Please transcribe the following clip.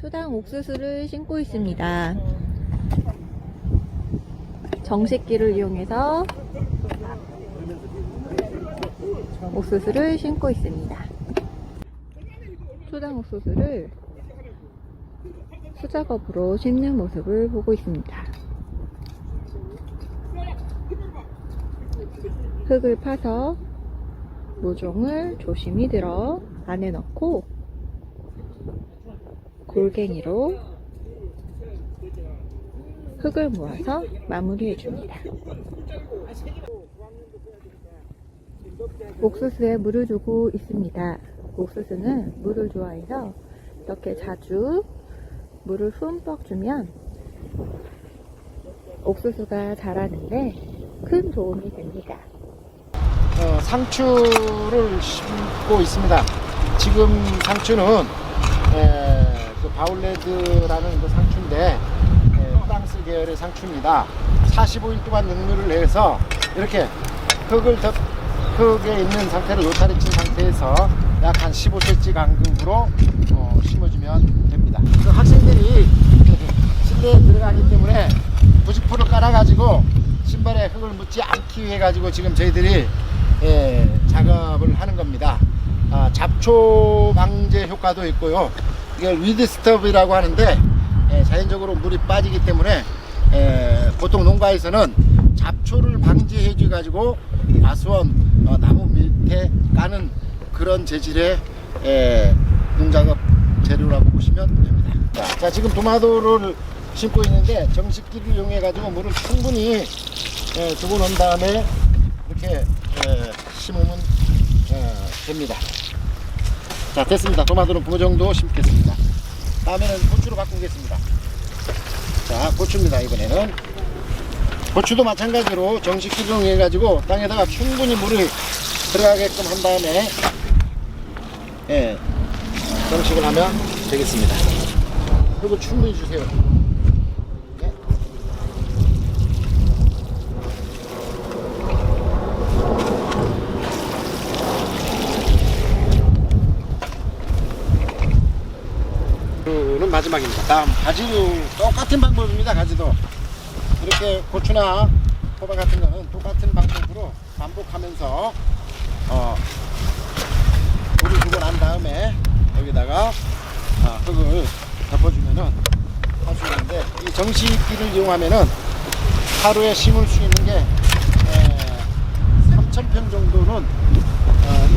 초당 옥수수를 심고 있습니다. 정식기를 이용해서 옥수수를 심고 있습니다. 초당 옥수수를 수작업으로 심는 모습을 보고 있습니다. 흙을 파서 모종을 조심히 들어 안에 넣고 골갱이로 흙을 모아서 마무리해 줍니다. 옥수수에 물을 주고 있습니다. 옥수수는 물을 좋아해서 이렇게 자주 물을 흠뻑 주면 옥수수가 자라는데 큰 도움이 됩니다. 어, 상추를 심고 있습니다. 지금 상추는 에, 그 바울레드라는 그 상추인데 에, 프랑스 계열의 상추입니다. 45일 동안 육류를 해서 이렇게 흙을 덮, 흙에 있는 상태를 노타리 친 상태에서 약 한 15cm 간격으로 어, 심어주면 됩니다. 그 학생들이 실내에 들어가기 때문에 부직포를 깔아가지고 신발에 흙을 묻지 않기 위해 가지고 지금 저희들이 예, 작업을 하는 겁니다. 아, 잡초 방제 효과도 있고요. 이걸 위드 스톱이라고 하는데 예, 자연적으로 물이 빠지기 때문에 예, 보통 농가에서는 잡초를 방지해 줘 가지고 과수원 어, 나무 밑에 까는 그런 재질의 예, 농작업 재료라고 보시면 됩니다. 자, 자, 지금 도마도를 심고 있는데 정식기를 이용해 가지고 물을 충분히 예, 두고 난 다음에 이렇게 예, 심으면 예, 됩니다. 자 됐습니다. 도마도는 그 정도 심겠습니다. 다음에는 고추로 바꾸겠습니다. 자 고추입니다 이번에는 고추도 마찬가지로 정식기를 이용해 가지고 땅에다가 충분히 물을 들어가게끔 한 다음에 예, 정식을 하면 되겠습니다. 그리고 충분히 주세요. 예. 는 마지막입니다. 다음 가지도 똑같은 방법입니다. 가지도 이렇게 고추나 호박 같은 거는 똑같은 방법으로 반복하면서 어, 물을 주고 난 다음에 여기다가 아, 흙을 덮어주면은 할 수 있는데 이 정식기를 이용하면은 하루에 심을 수 있는 게 3,000평 정도는 어,